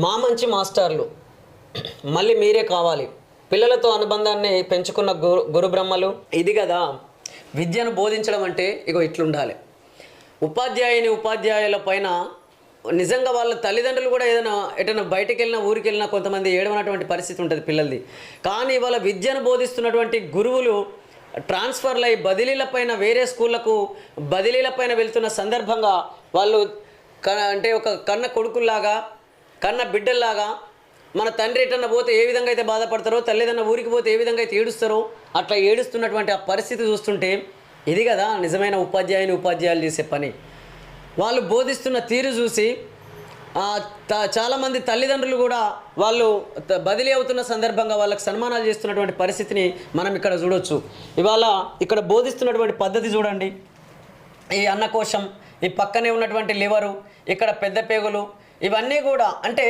మా మంచి మాస్టర్లు. మళ్ళీ మీరే కావాలి. పిల్లలతో అనుబంధాన్ని పెంచుకున్న గురు గురు బ్రహ్మలు ఇది కదా విద్యను బోధించడం అంటే ఇగో ఇట్లుండాలి. ఉపాధ్యాయుని ఉపాధ్యాయుల పైన నిజంగా వాళ్ళ తల్లిదండ్రులు కూడా ఏదైనా ఎటైనా బయటికి వెళ్ళినా ఊరికి వెళ్ళినా కొంతమంది ఏడవనటువంటి పరిస్థితి ఉంటుంది పిల్లలది. కానీ వాళ్ళ విద్యను బోధిస్తున్నటువంటి గురువులు ట్రాన్స్ఫర్లు అయ్యి బదిలీల పైన వేరే స్కూళ్ళకు బదిలీల పైన వెళ్తున్న సందర్భంగా వాళ్ళు క అంటే ఒక కన్న కొడుకుల్లాగా కన్న బిడ్డల్లాగా మన తండ్రి ఎటన్నా పోతే ఏ విధంగా అయితే బాధపడతారో తల్లిదన్న ఊరికి పోతే ఏ విధంగా అయితే ఏడుస్తారో అట్లా ఏడుస్తున్నటువంటి ఆ పరిస్థితి చూస్తుంటే ఇది కదా నిజమైన ఉపాధ్యాయుని ఉపాధ్యాయులు చేసే పని. వాళ్ళు బోధిస్తున్న తీరు చూసి చాలామంది తల్లిదండ్రులు కూడా వాళ్ళు బదిలీ అవుతున్న సందర్భంగా వాళ్ళకి సన్మానాలు చేస్తున్నటువంటి పరిస్థితిని మనం ఇక్కడ చూడొచ్చు. ఇవాళ ఇక్కడ బోధిస్తున్నటువంటి పద్ధతి చూడండి. ఈ అన్నకోశం ఈ పక్కనే ఉన్నటువంటి లివరు ఇక్కడ పెద్ద పేగులు ఇవన్నీ కూడా అంటే